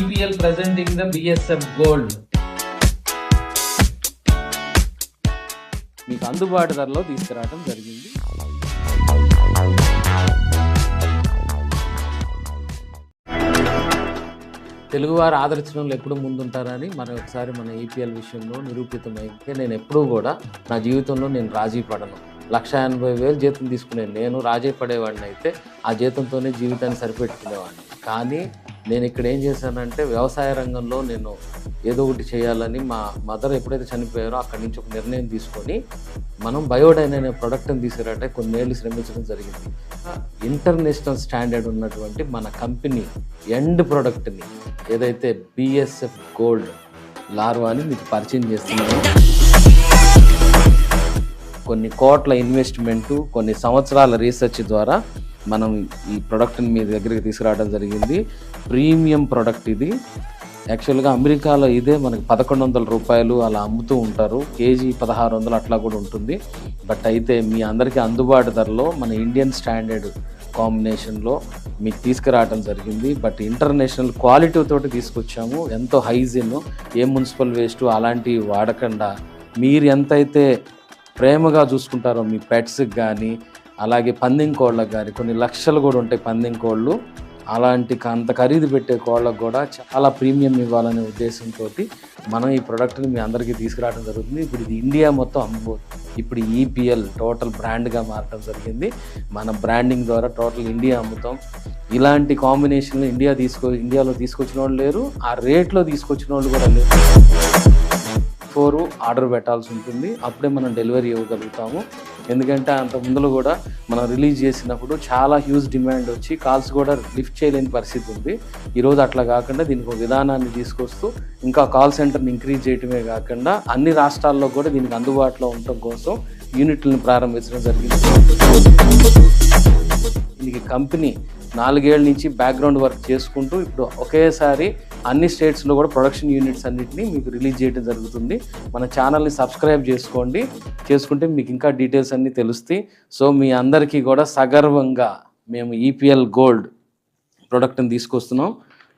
EPL presenting the BSF Gold. మీకు అందుబాటు ధరలో తీసుకురావడం జరిగింది. తెలుగువారు ఆదర్శనంలో ఎప్పుడు ముందుంటారని మరి ఒకసారి మన ఈపీఎల్ విషయంలో నిరూపితమైతే నేను ఎప్పుడూ కూడా నా జీవితంలో నేను రాజీ పడను. లక్ష ఎనభై వేలు జీతం తీసుకునే నేను రాజీ పడేవాడిని అయితే ఆ జీతంతోనే జీవితాన్ని సరిపెట్టుకునేవాడిని. కానీ నేను ఇక్కడ ఏం చేశానంటే వ్యవసాయ రంగంలో నేను ఏదో ఒకటి చేయాలని మా మదర్ ఎప్పుడైతే చనిపోయారో అక్కడి నుంచి ఒక నిర్ణయం తీసుకొని మనం బయోడైన్ అనే ప్రొడక్ట్ని తీసుకురాటే కొన్నేళ్ళు శ్రమించడం జరిగింది. ఇంటర్నేషనల్ స్టాండర్డ్ ఉన్నటువంటి మన కంపెనీ ఎండ్ ప్రోడక్ట్ని ఏదైతే బిఎస్ఎఫ్ గోల్డ్ లార్వా అని మీకు పరిచయం చేస్తున్నాను. కొన్ని కోట్ల ఇన్వెస్ట్మెంటు కొన్ని సంవత్సరాల రీసెర్చ్ ద్వారా మనం ఈ ప్రోడక్ట్ని మీ దగ్గరికి తీసుకురావడం జరిగింది. ప్రీమియం ప్రోడక్ట్ ఇది. యాక్చువల్గా అమెరికాలో ఇదే మనకి పదకొండు వందల రూపాయలు అలా అమ్ముతూ ఉంటారు. కేజీ పదహారు వందలు అట్లా కూడా ఉంటుంది. బట్ అయితే మీ అందరికీ అందుబాటు ధరలో మన ఇండియన్ స్టాండర్డ్ కాంబినేషన్లో మీకు తీసుకురావడం జరిగింది. బట్ ఇంటర్నేషనల్ క్వాలిటీ తోటి తీసుకొచ్చాము. ఎంతో హైజిన్ ఏ మున్సిపల్ వేస్ట్ అలాంటివి వాడకుండా మీరు ఎంతైతే ప్రేమగా చూసుకుంటారో మీ పెట్స్కి కానీ అలాగే పందెం కోళ్ళకు కానీ కొన్ని లక్షలు కూడా ఉంటాయి పందెం కోళ్ళు. అలాంటి అంత ఖరీదు పెట్టే కోళ్ళకు కూడా చాలా ప్రీమియం ఇవ్వాలనే ఉద్దేశంతో మనం ఈ ప్రోడక్ట్ని మీ అందరికీ తీసుకురావడం జరుగుతుంది. ఇప్పుడు ఇది ఇండియా మొత్తం అమ్మబోతుంది ఇప్పుడు ఈపీఎల్ టోటల్ బ్రాండ్గా మారడం జరిగింది. మన బ్రాండింగ్ ద్వారా టోటల్ ఇండియా అమ్ముతాం. ఇలాంటి కాంబినేషన్లు ఇండియా తీసుకో ఇండియాలో తీసుకొచ్చిన వాళ్ళు లేరు. ఆ రేట్లో తీసుకొచ్చిన వాళ్ళు కూడా లేరు. ఫోర్ ఆర్డర్ పెట్టాల్సి ఉంటుంది. అప్పుడే మనం డెలివరీ ఇవ్వగలుగుతాము. ఎందుకంటే అంత ముందులో కూడా మనం రిలీజ్ చేసినప్పుడు చాలా హ్యూజ్ డిమాండ్ వచ్చి కాల్స్ కూడా లిఫ్ట్ చేయలేని పరిస్థితి ఉంది. ఈరోజు అట్లా కాకుండా దీనికి ఒక విధానాన్ని తీసుకొస్తూ ఇంకా కాల్ సెంటర్ని ఇంక్రీజ్ చేయటమే కాకుండా అన్ని రాష్ట్రాల్లో కూడా దీనికి అందుబాటులో ఉండటం కోసం యూనిట్లను ప్రారంభించడం జరిగింది. కంపెనీ నాలుగేళ్ళ నుంచి బ్యాక్గ్రౌండ్ వర్క్ చేసుకుంటూ ఇప్పుడు ఒకేసారి అన్ని స్టేట్స్లో కూడా ప్రొడక్షన్ యూనిట్స్ అన్నింటినీ మీకు రిలీజ్ చేయడం జరుగుతుంది. మన ఛానల్ని సబ్స్క్రైబ్ చేసుకోండి. చేసుకుంటే మీకు ఇంకా డీటెయిల్స్ అన్నీ తెలుస్తాయి. సో మీ అందరికీ కూడా సగర్వంగా మేము ఈపీఎల్ గోల్డ్ ప్రోడక్ట్ని తీసుకొస్తున్నాం.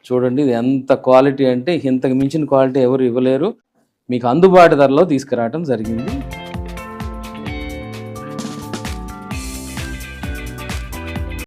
చూడండి ఇది ఎంత క్వాలిటీ అంటే ఇంతకు మించిన క్వాలిటీ ఎవరు ఇవ్వలేరు. మీకు అందుబాటు ధరలో తీసుకురావడం జరిగింది.